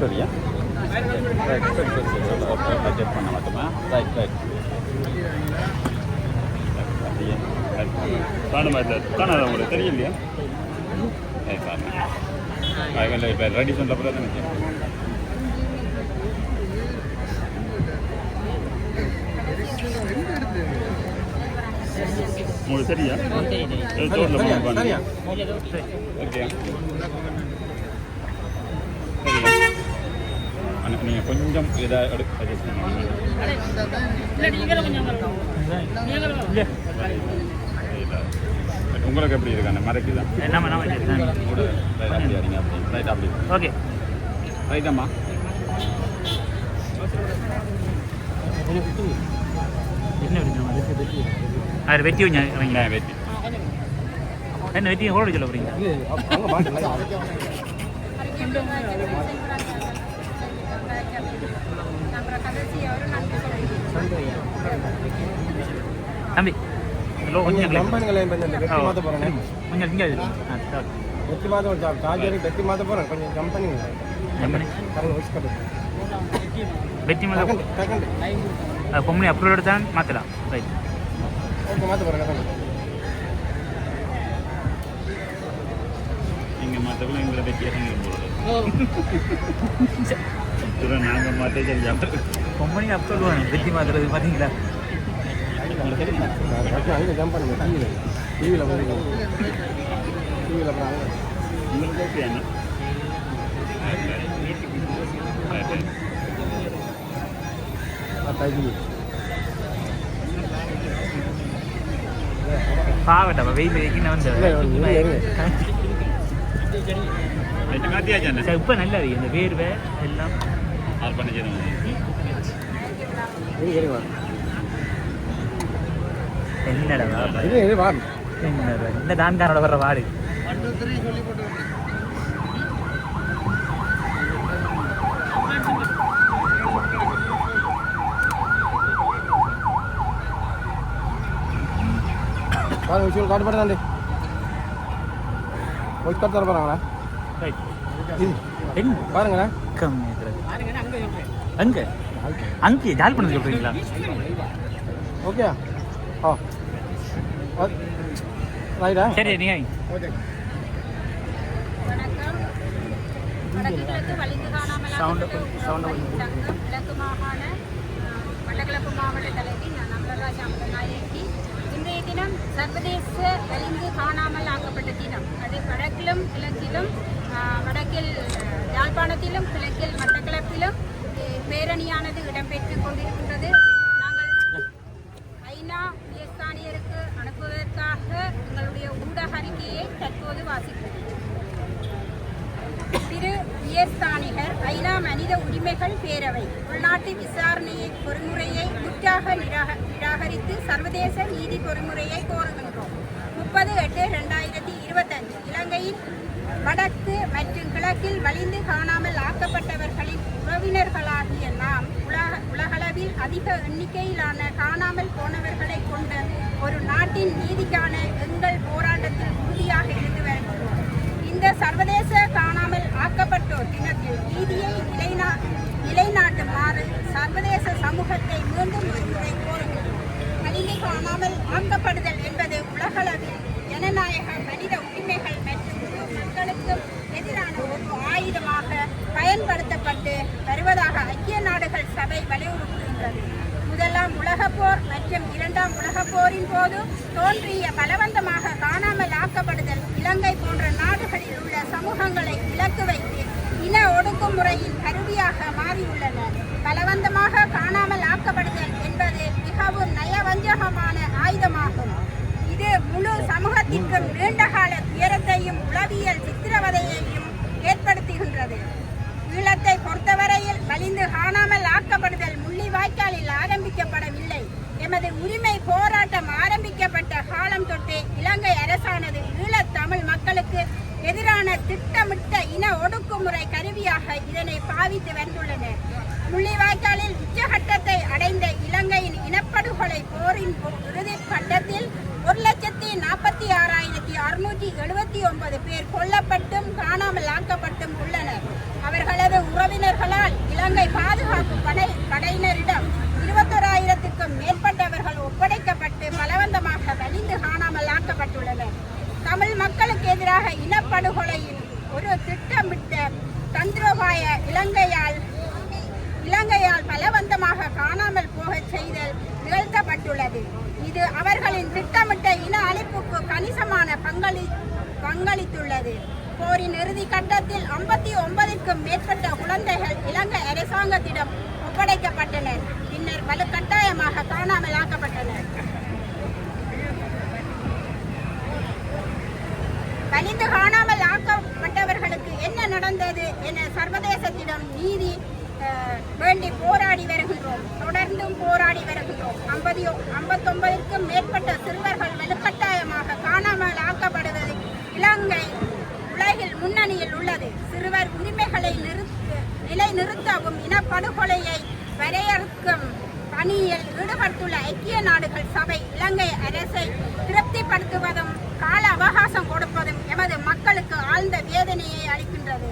சரியா ரைட் சரி சரி சரி பட்ஜெட் பண்ண மாட்டோமா ரைட் ரைட் காணுமா இல்லை காணாத உங்களுக்கு தெரியலையா ஏ பாருங்க இப்போ ரெடி சொல்ல போல தானே உங்களுக்கு சரியா தோட்டில் போகணும் பாருங்க. ஓகே. நீங்கள் கொஞ்சம் adjust பண்ணுங்க. உங்களுக்கு எப்படி இருக்கு அந்த மறைக்கு தான் நம்ம நம்ம கூட ரைட் அப்படி அடிங்க அப்படி. ரைட் அப்படி. ஓகே. ரைட்டாம்மா என்ன அது வெட்டி கொஞ்சம் இறங்க வெட்டி. என்ன வெட்டி ஹோல்டு சொல்ல போறீங்க தம்பி ஹலோ கொஞ்சம் கொஞ்சம் இங்கே மாற்ற ஒரு சார்ஜர் வெட்டி மாற்ற போகிறேன் கொஞ்சம் வெட்டி மேலே செகண்ட் செகண்ட் பொம்மனி அப்ரூவ் எடுத்தான் மாற்றலாம் ரைட் ஓகே மாற்ற போகிறேன் நீங்கள் மற்றவங்க எங்களை போடுறது இதில் நாங்கள் மாற்ற பொம்மனி அப்ரூவ் வேணும் வெட்டி மாற்றுறது பார்த்தீங்களா ஜம்ப் பண்ணுங்க டிவியில் டிவியில் போய் டிவியில் அப்புறம் உங்களுக்கு ஓகே அண்ணா பாவட்டா வெயில் வந்து இப்போ நல்லா இருக்கு இந்த வேர்வை எல்லாம் என்னடா என்னடா இந்த டான்காரோட வர்ற வாடு பாருங்க விஷயம் காட்டு போட்டுதாண்டி போய் கட்டு தர போகிறாங்களா ரைட் பாருங்களேன் அங்க அங்கே ஜால் பண்ண சொல்றீங்களா ஓகே ஆ ரைட்டா சரி நீங்க ஓகே கிழக்கு மாகாண அஹ், மட்டக்களப்பு மாவட்ட தலைவி நான் அமரநாயகி இன்றைய தினம் சர்வதேச வலிந்து காணாமல் ஆக்கப்பட்ட தினம். அது வடக்கிலும் கிழக்கிலும் வடக்கில் யாழ்ப்பாணத்திலும் கிழக்கில் மட்டக்களப்பிலும் பேரணியானது இடம்பெற்றுக் கொண்டிருக்கின்றது. நாங்கள் ஐநா உயர்ஸ்தானியருக்கு அனுப்புவதற்காக எங்களுடைய ஊடக அறிக்கையை தற்போது வாசிக்கிறோம் உயர்ஸ்தானிகர் ஐநா மனித உரிமைகள் பேரவை. உள்நாட்டு விசாரணையை பொறிமுறையை முற்றாக நிராக- நிராகரித்து சர்வதேச நீதி பொறிமுறையை கோருகின்றோம். முப்பது எட்டு ரெண்டாயிரத்தி இருபத்தஞ்சு. இலங்கையின் வடக்கு மற்றும் கிழக்கில் வலிந்து காணாமல் ஆக்கப்பட்டவர்களின் உறவினர்களாகிய நாம் உலக உலகளவில் அதிக எண்ணிக்கையிலான காணாமல் போனவர்களை கொண்ட ஒரு நாட்டின் நீதிக்கான எங்கள் போராட்டத்தில் உறுதியாக இருந்து வருகிறோம். இந்த சர்வதேச காணாமல் நீதியை நிலைநா நிலைநாட்டுமாறு சர்வதேச சமூகத்தை மீண்டும் ஒருமுறை கோருகிறோம். மனித காணாமல் ஆக்கப்படுதல் என்பது உலகளவில் ஜனநாயக மனித உரிமைகள் மற்றும் முழு மக்களுக்கும் எதிரான ஒரு ஆயுதமாக பயன்படுத்தப்பட்டு வருவதாக ஐக்கிய நாடுகள் சபை வலியுறுத்துகின்றது. முதலாம் உலகப்போர் மற்றும் இரண்டாம் உலகப்போரின் போது தோன்றிய பலவந்த காணாமல் ஆக்கப்படுதல் இலங்கை போன்ற நாடுகளில் உள்ள சமூகங்களை இலக்கு வைத்து இன ஒடுக்குமுறையின் கருவியாக மாறியுள்ளன. பலவந்தமாக காணாமல் ஆக்கப்படுதல் என்பது மிகவும் நயவஞ்சகமான ஆயுதமாகும். இது முழு சமூகத்திற்கும் நீண்டகால துயரத்தையும் உளவியல் சித்திரவதையையும் ஏற்படுத்துகின்றது. ஈழத்தை பொறுத்தவரையில் வலிந்து காணாமல் ஆக்கப்படுதல் முள்ளிவாய்க்காலில் ஆரம்பிக்கப்படவில்லை. எமது உரிமை போராட்டம் ஆரம்பிக்கப்பட்ட காலம் தொட்டே இலங்கை அரசானது ஈழத்தமிழ் மக்களுக்கு எதிரான திட்டமிட்ட இன ஒடுக்குமுறை கருவியாக இதனை பாவித்து வந்துள்ளனர். முள்ளிவாய்க்காலில் உச்சகட்டத்தை அடைந்த இலங்கையின் இனப்படுகொலை போரின் இறுதிக் கட்டத்தில் ஒரு ஒரு லட்சத்தி நாற்பத்தி ஆறாயிரத்தி அறுநூற்றி எழுபத்தி ஒன்பது பேர் கொல்லப்பட்டும் காணாமல் ஆக்கப்பட்டும் உள்ளனர் அவர்களது உறவினர்களால் இலங்கை பாதுகாப்பு படை படையினரிடம் இருபத்தோராயிரத்துக்கும் மேற்பட்டவர்கள் ஒப்படைக்கப்பட்டு பலவந்தமாக வலிந்து காணாமல் ஆக்கப்பட்டுள்ளனர் தமிழ் மக்களுக்கு எதிராக இனப்படுகொலையில் ஒரு திட்டமிட்ட தந்திரோபாய இலங்கையால் இலங்கையால் பலவந்தமாக காணாமல் போகச் செய்தல் நிகழ்த்தப்பட்டுள்ளது இது அவர்களின் திட்டமிட்ட இன அழிப்புக்கு கணிசமான பங்களி பங்களித்துள்ளது போரின் இறுதி கட்டத்தில் ஐம்பத்தி ஒன்பதிற்கும் மேற்பட்ட குழந்தைகள் இலங்கை அரசாங்கத்திடம் ஒப்படைக்கப்பட்டனர். பின்னர் வலுக்கட்டாயமாக காணாமல் ஆக்கப்பட்டனர் வலிந்து காணாமல் ஆக்கப்பட்டவர்களுக்கு என்ன நடந்தது என சர்வதேசத்திடம் நீதி வேண்டி போராடி வருகின்றோம். தொடர்ந்தும் போராடி வருகின்றோம். ஐம்பது ஐம்பத்தொன்பதுக்கும் மேற்பட்ட சிறுவர்கள் வலுக்கட்டாயமாக காணாமல் ஆக்கப்படுவது இலங்கை முன்னணியில் உள்ளது. சிறுவர் உரிமைகளை நிறுத்த நிலைநிறுத்தவும் இனப்படுகொலையை வரையறுக்கும் பணியில் ஈடுபட்டுள்ள ஐக்கிய நாடுகள் சபை இலங்கை அரசை திருப்திப்படுத்துவதும் கால அவகாசம் கொடுப்பதும் எமது மக்களுக்கு ஆழ்ந்த வேதனையை அளிக்கின்றது.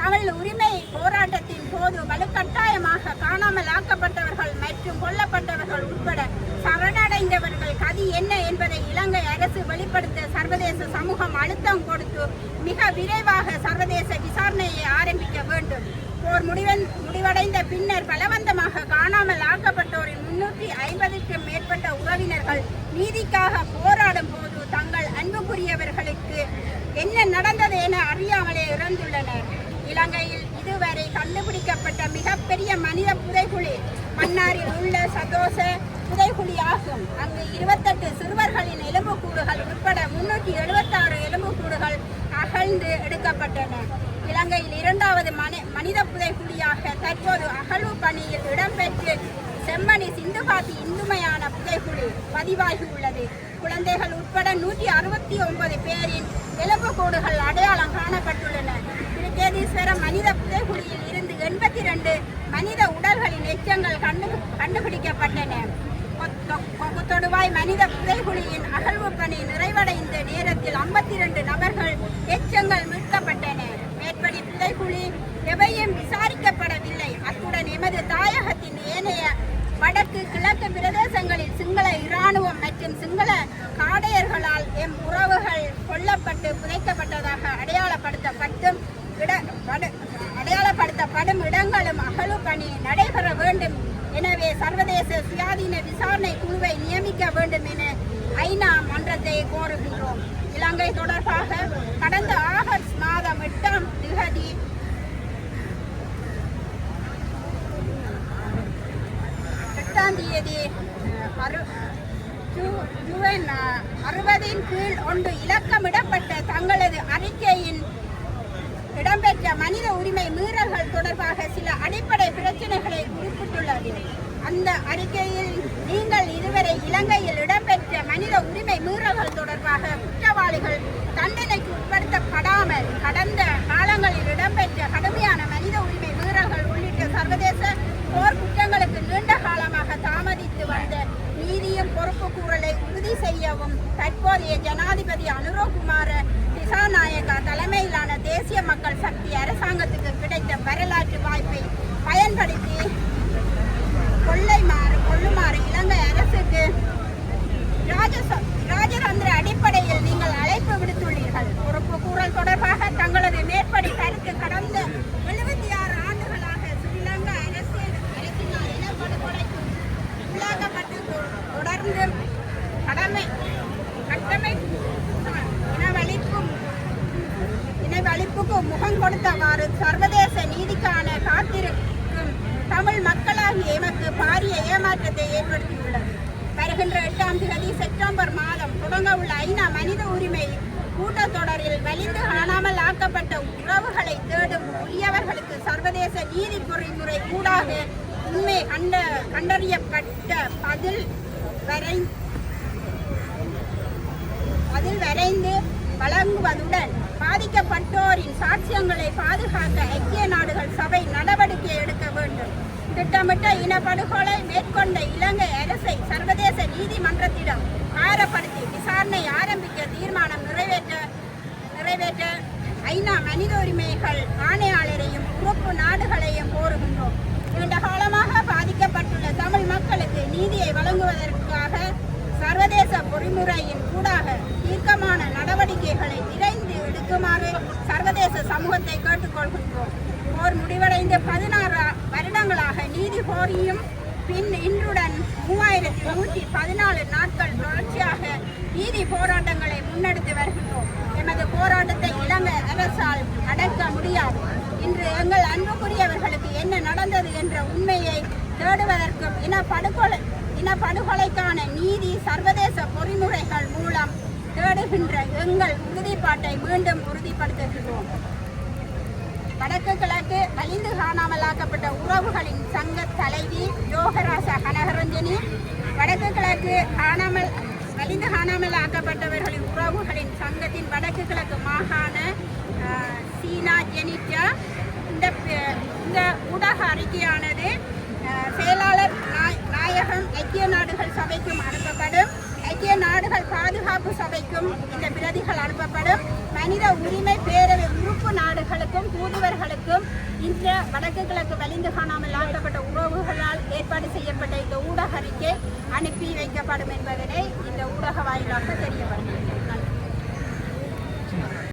தமிழ் உரிமை போராட்டத்தின் போது வலுக்கட்டாயமாக காணாமல் ஆக்கப்பட்டவர்கள் மற்றும் கொல்லப்பட்டவர்கள் உட்பட சரணடைந்தவர்கள் கதி என்ன என்பதை இலங்கை அரசு வெளிப்படுத்த சர்வதேச சமூகம் அழுத்தம் கொடுத்து மிக விரைவாக சர்வதேச விசாரணையை ஆரம்பிக்க வேண்டும். போர் முடிவன் முடிவடைந்த பின்னர் பலவந்தமாக காணாமல் ஆக்கப்பட்டோரின் முன்னூற்றி ஐம்பதுக்கும் மேற்பட்ட உறவினர்கள் நீதிக்காக போராடும் போது தங்கள் அன்புக்குரியவர்களுக்கு என்ன நடந்தது என அறியாமலே இறந்துள்ளனர். இலங்கையில் இதுவரை கண்டுபிடிக்கப்பட்ட மிகப்பெரிய மனித புதைகுழி மன்னாரில் உள்ள சதோச புதைகுழி ஆகும் அங்கு இருபத்தெட்டு சிறுவர் எலும்புக்கூடுகள் உட்பட முன்னூற்றி எழுபத்தாறு எலும்புக்கூடுகள் அகழ்ந்து எடுக்கப்பட்டன. இலங்கையில் இரண்டாவது மனி மனித புதைகுழியாக தற்போது அகழ்வு பணியில் இடம்பெற்று செம்மணி சிந்துபாத்தி இந்துமையான புதைகுழி பதிவாகியுள்ளது. குழந்தைகள் உட்பட நூற்றி அறுபத்தி ஒன்பது பேரின் எலும்புக்கூடுகள் அடையாளம் காணப்பட்டுள்ளன. திருக்கேதீஸ்வரம் மனித புதைகுழியில் இருந்து எண்பத்தி ரெண்டு மனித உடல்களின் எச்சங்கள் கண்டு கண்டுபிடிக்கப்பட்டன. தொடுவாய் மனித புதைகுழியின் அகழ்வு பணி நிறைவடைந்த நேரத்தில் ஐம்பத்தி ரெண்டு நபர்கள் எச்சங்கள் மீட்கப்பட்டன. மேற்படி புதைகுழி எவையும் விசாரிக்கப்படவில்லை. அத்துடன் எமது தாயகத்தின் ஏனைய வடக்கு கிழக்கு பிரதேசங்களில் சிங்கள இராணுவம் மற்றும் சிங்கள காடையர்களால் எம் உறவுகள் கொல்லப்பட்டு புதைக்கப்பட்டதாக அடையாளப்படுத்தப்பட்டும் இட படு- அடையாளப்படுத்தப்படும் இடங்களும் அகழ்வு பணி நடைபெற வேண்டும் எனவே சர்வதேச சுயாதீன விசாரணை குழுவை நியமிக்க வேண்டும் என ஐநா மன்றத்தை கோருகின்றோம். இலங்கை தொடர்பாக கடந்த ஆகஸ்ட் மாதம் எட்டாம் திகதி எட்டாம் தேதி அறுபதின் கீழ் ஒன்று இலக்கமிடப்பட்ட தங்களது அறிக்கையின் இடம்பெற்ற மனித உரிமை மீறல்கள் தொடர்பாக சில அடிப்படை பிரச்சனைகளை வெளியிட்டுள்ளது அந்த அறிக்கையில் நீங்கள் இதுவரை இலங்கையில் இடம்பெற்ற மனித உரிமை மீறல்கள் தொடர்பாக குற்றவாளிகள் தண்டனைக்கு உட்படுத்தப்படாமல் கடந்த காலங்களில் இடம்பெற்ற கடுமையான மனித உரிமை மீறல்கள் உள்ளிட்ட சர்வதேச போர் குற்றங்களுக்கு நீண்ட காலமாக தாமதித்து வந்த நீதியும் பொறுப்பு கூறலை உறுதி செய்யவும் தற்போதைய ஜனாதிபதி அனுரகுமார திசாநாயகா தலைமையிலான தேசிய மக்கள் சக்தி அரசாங்கத்துக்கு கிடைத்த வரலாற்று ஏமாற்றத்தை ஏற்படுத்தியுள்ளது. வருகின்ற எட்டாம் தேதி செப்டம்பர் மாதம் தொடங்க உள்ள ஐநா மனித உரிமை கூட்டத்தொடரில் வலிந்து காணாமல் ஆக்கப்பட்ட உறவுகளை தேடும் உரியவர்களுக்கு சர்வதேச நீதி பொறிமுறை கூடாக உண்மை கண்ட கண்டறியப்பட்ட பதில் வரை பதில் வரைந்து வழங்குவதுடன் பாதிக்கப்பட்டோரின் சாட்சியங்களை பாதுகாக்க ஐக்கிய நாடுகள் சபை நடவடிக்கை எடுக்க வேண்டும். திட்டமிட்ட இனப்படுகொலை மேற்கொண்ட இலங்கை அரசை சர்வதேச நீதிமன்றத்திடம் ஆரப்படுத்தி விசாரணை ஆரம்பிக்க தீர்மானம் நிறைவேற்ற நிறைவேற்ற ஐநா மனித உரிமைகள் ஆணையாளரையும் உறுப்பு நாடுகளையும் கோருகின்றோம் நீண்ட காலமாக பாதிக்கப்பட்டுள்ள தமிழ் மக்களுக்கு நீதியை வழங்குவதற்காக சர்வதேச பொறிமுறையின் ஊடாக தீர்க்கமான நடவடிக்கைகளை விரைந்து எடுக்குமாறு சர்வதேச சமூகத்தை கேட்டுக்கொள்கின்றோம் போர் முடிவடைந்து பதினாறு வருடங்களாக நீதி கோரியும் பின் இன்றுடன் மூவாயிரத்தி நூற்றி பதினாலு நாட்கள் தொடர்ச்சியாக நீதி போராட்டங்களை முன்னெடுத்து வருகின்றோம். எமது போராட்டத்தை இலங்கை அரசால் அடக்க முடியாது. இன்று எங்கள் அன்புக்குரியவர்களுக்கு என்ன நடந்தது என்ற உண்மையை தேடுவதற்கும் இன படுகொலை இன படுகொலைக்கான நீதி சர்வதேச பொறிமுறைகள் மூலம் தேடுகின்ற எங்கள் உறுதிப்பாட்டை மீண்டும் உறுதிப்படுத்துகின்றோம். வடக்கு கிழக்கு அழிந்து காணாமலாக்கப்பட்ட உறவுகளின் சங்க தலைவி யோகராச கனகரஞ்சனி வடக்கு கிழக்கு காணாமல் அழிந்து காணாமல் ஆக்கப்பட்டவர்களின் உறவுகளின் சங்கத்தின் வடக்கு கிழக்கு மாகாண சீனா ஜெனிட்டா இந்த இந்த ஊடக அறிக்கையானது செயலாளர் நாய்- நாயகம் ஐக்கிய நாடுகள் சபைக்கும் அனுப்பப்படும் ஐக்கிய நாடுகள் பாதுகாப்பு சபைக்கும் இந்த பிரதிகள் அனுப்பப்படும் மனித உரிமை பேரவை உறுப்பு நாடுகளுக்கும் தூதுவர்களுக்கும் இந்த வடக்கு கிழக்கு வலிந்து காணாமல் ஆக்கப்பட்ட உறவுகளால் ஏற்பாடு செய்யப்பட்ட இந்த ஊடக அறிக்கை அனுப்பி வைக்கப்படும் என்பதனை இந்த ஊடக வாயிலாக தெரியப்படுகிறது